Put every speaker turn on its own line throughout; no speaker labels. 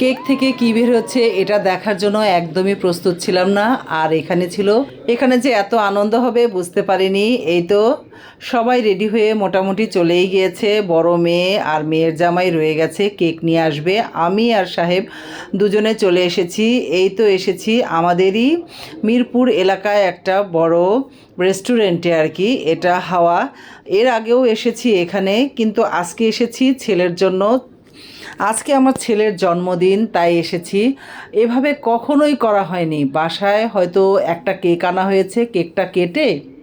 Cake থেকে কি বের হচ্ছে, এটা দেখার জন্য একদমই প্রস্তুত ছিলাম না। আর এখানে ছিল, এখানে যে এত আনন্দ হবে বুঝতে পারিনি। এই তো সবাই রেডি হয়ে মোটামুটি চলেই গিয়েছে। বড় মেয়ে আর মেয়ের জামাই রয়ে গেছে, কেক নিয়ে আসবে। আমি আর সাহেব দুজনে চলে এসেছি। এই তো এসেছি আমাদেরই মিরপুর এলাকায় একটা বড় রেস্টুরেন্টে আর কি, এটা হাওয়া। এর আগেও এসেছি এখানে, কিন্তু আজকে এসেছি ছেলের জন্য আজকে আমার ছেলের জন্মদিন, তাই এসেছি। এভাবে কখনোই করা হয়নি। বাসায় হয়তো একটা কেক আনা হয়েছে, কেকটা কেটে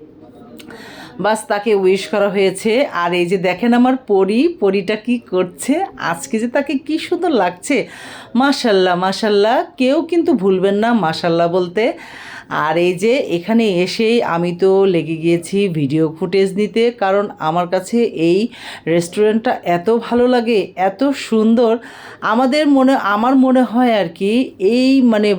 বাস তাকে উইশ করা হয়েছে। আর এই যে দেখেন আমার পরি, পরিটা কি করছে? আজকে যে তাকে কি সুন্দর লাগছে। মাশাল্লাহ মাশাল্লাহ, কেউ কিন্তু ভুলবেন না মাশাল্লাহ বলতে। আর এই যে এখানে এসেই আমি তো লেগে গিয়েছি ভিডিও ফুটেজ নিতে, কারণ আমার কাছে এই রেস্টুরেন্টটা এত ভালো লাগে, এত সুন্দর। আমাদের মনে, আমার মনে হয় আর কি, এই মানে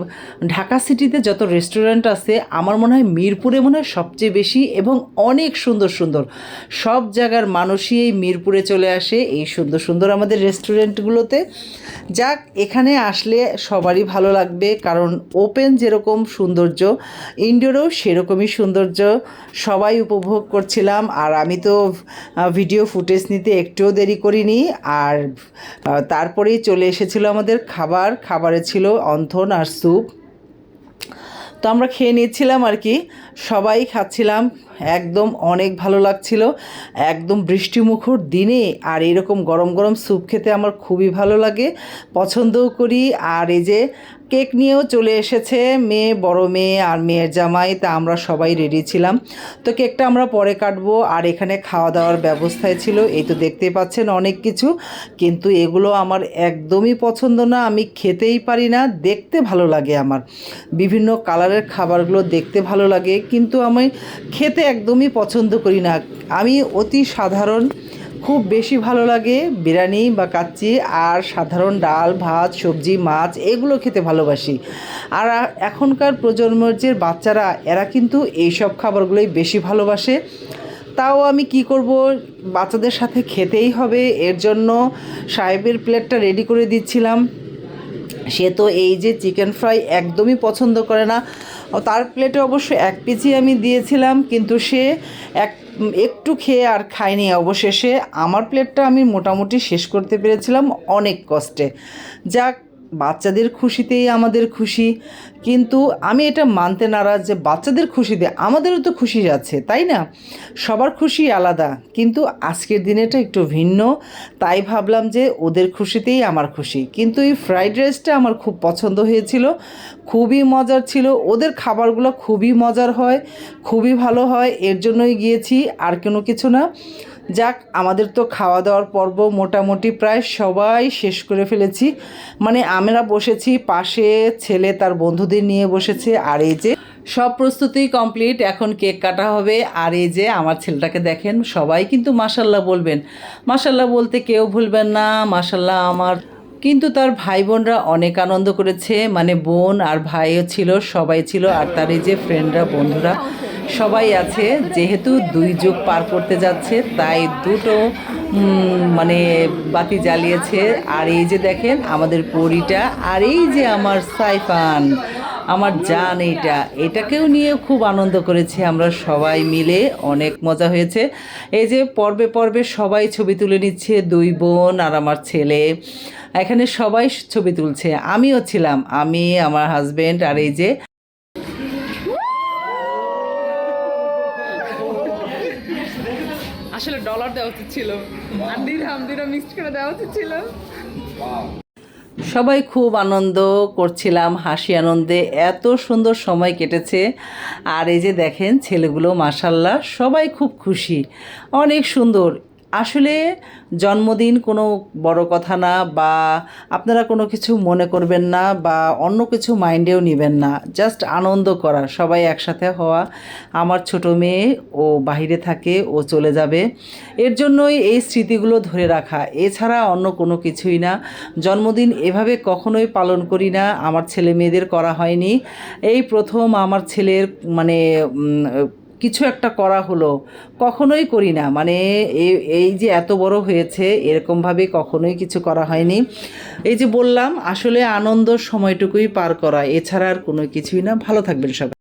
ঢাকা সিটিতে যত রেস্টুরেন্ট আছে, আমার মনে হয় মিরপুরে মনে হয় সবচেয়ে বেশি এবং অনেক সুন্দর সুন্দর। সব জায়গার মানুষই এই মিরপুরে চলে আসে এই সুন্দর সুন্দর আমাদের রেস্টুরেন্টগুলোতে। যাক, এখানে আসলে সবারই ভালো লাগবে, কারণ ওপেন যেরকম সৌন্দর্য, ইনডোরেও সেরকমই সৌন্দর্য। সবাই উপভোগ করছিলাম, আর আমি তো ভিডিও ফুটেজ নিতে একটুও দেরি করিনি, আর তারপরেই চলে এসেছিল আমাদের খাবার। খাবারে ছিল অন্থন আর স্যুপ। তো আমরা খেয়ে নিচ্ছিলাম আর কি। সবাই খাচ্ছিলাম, একদম অনেক ভালো লাগছিল, একদম বৃষ্টিমুখর দিনে আর এরকম গরম গরম স্যুপ খেতে আমার খুবই ভালো লাগে। পছন্দও করি, আর এই যে কেক নিয়েও চলে এসেছে মেয়ে, বড় মেয়ে আর মেয়ের জামাই, তা আমরা সবাই রেডি ছিলাম। তো কেকটা আমরা পরে কাটবো আর এখানে খাওয়া দাওয়ার ব্যবস্থায় ছিল, এই তো দেখতেই পাচ্ছেন অনেক কিছু। কিন্তু এগুলো আমার একদমই পছন্দ না, আমি খেতেই পারি না, দেখতে ভালো লাগে আমার। বিভিন্ন কালারের খাবারগুলো দেখতে ভালো লাগে, কিন্তু আমি খেতে একদমই পছন্দ করি না। আমি অতি সাধারণ খুব বেশি ভালো লাগে বিরিয়ানি বা কাচ্চি আর সাধারণ ডাল, ভাত, সবজি, মাছ এগুলো খেতে ভালোবাসি। আর এখনকার প্রজন্মের যে বাচ্চারা, এরা কিন্তু এইসব খাবারগুলোই বেশি ভালোবাসে। তাও আমি কি করব, বাচ্চাদের সাথে খেতেই হবে, এর জন্য সাহেবের প্লেটটা রেডি করে দিচ্ছিলাম। সে তো এই যে চিকেন ফ্রাই একদমই পছন্দ করে না। তার প্লেটে অবশ্য এক পিসই আমি দিয়েছিলাম, কিন্তু সে এক একটু খেয়ে আর খাইনি অবশেষে। আমার প্লেটটা আমি মোটামুটি শেষ করতে পেরেছিলাম অনেক কষ্টে। যাক বাচ্চাদের খুশিতেই আমাদের খুশি। কিন্তু আমি এটা মানতে নারাজ যে বাচ্চাদের খুশিতে আমাদেরও তো খুশি আছে, তাই না? সবার খুশি আলাদা, কিন্তু আজকের দিনেটা একটু ভিন্ন। তাই ভাবলাম যে ওদের খুশিতেই আমার খুশি। কিন্তু এই ফ্রাইড রাইসটা আমার খুব পছন্দ হয়েছিল, খুবই মজার ছিল। ওদের খাবারগুলো খুবই মজার হয়, খুবই ভালো হয়, এর জন্যই গিয়েছি, আর কোনো কিছু না। যাক, আমাদের তো খাওয়া দাওয়ার পর্ব মোটামুটি প্রায় সবাই শেষ করে ফেলেছি। মানে আমরা বসেছি, পাশে ছেলে তার বন্ধুদের নিয়ে বসেছে, আর এই যে সব প্রস্তুতি কমপ্লিট, এখন কেক কাটা হবে। আর এই যে আমার ছেলেটাকে দেখেন, সবাই কিন্তু মাসাল্লাহ বলবেন। মাসাল্লাহ বলতে কেউ ভুলবেন না মাসাল্লাহ আমার। কিন্তু তার ভাই বোনরা অনেক আনন্দ করেছে মানে বোন আর ভাইও ছিল, সবাই ছিল, আর তার এই যে ফ্রেন্ডরা বন্ধুরা সবাই আছে, যেহেতু দুই যুগ পার করতে যাচ্ছে, তাই দুটো মানে বাতি জ্বালিয়েছে। আর এই যে দেখেন আমাদের পরিটা, আর এই যে আমার সাইফান, আমার জান এইটা, এটাকেও নিয়ে খুব আনন্দ করেছি আমরা সবাই মিলে, অনেক মজা হয়েছে। এই যে পর্বে পর্বে সবাই ছবি তুলে নিচ্ছে, দুই বোন আর আমার ছেলে। এখানে সবাই ছবি তুলছে, আমিও ছিলাম, আমি, আমার হাজব্যান্ড আর এই যে
আসলে ডলার দেওয়া উচিত ছিল। আর দিরহাম দিরহাম মিক্সড করে দেওয়া উচিত ছিল।
সবাই খুব আনন্দ করছিলাম, হাসি আনন্দে। এত সুন্দর সময় কেটেছে। আর এই যে দেখেন, ছেলেগুলো মাসাল্লাহ সবাই খুব খুশি। অনেক সুন্দর। আসলে জন্মদিন কোনো বড় কথা না বা আপনারা কোনো কিছু মনে করবেন না বা অন্য কিছু মাইন্ডেও নেবেন না, জাস্ট আনন্দ করা, সবাই একসাথে হওয়া। আমার ছোট মেয়ে, ও বাইরে থাকে, ও চলে যাবে। এর জন্যই এই স্মৃতিগুলো ধরে রাখা। এছাড়া অন্য কোনো কিছুই না। জন্মদিন এভাবে কখনোই পালন করি না। আমার ছেলে মেয়েদের করা হয়নি। এই প্রথম আমার ছেলের মানে কিছু একটা করা হলো, কখনোই করি না। মানে এই যে এত বড় হয়েছে, এরকমভাবে কখনোই কিছু করা হয়নি। এই যে বললাম, আসলে আনন্দ সময়টুকুই পার করা, এছাড়া আর কোনো কিছুই না। ভালো থাকবেন সবাই।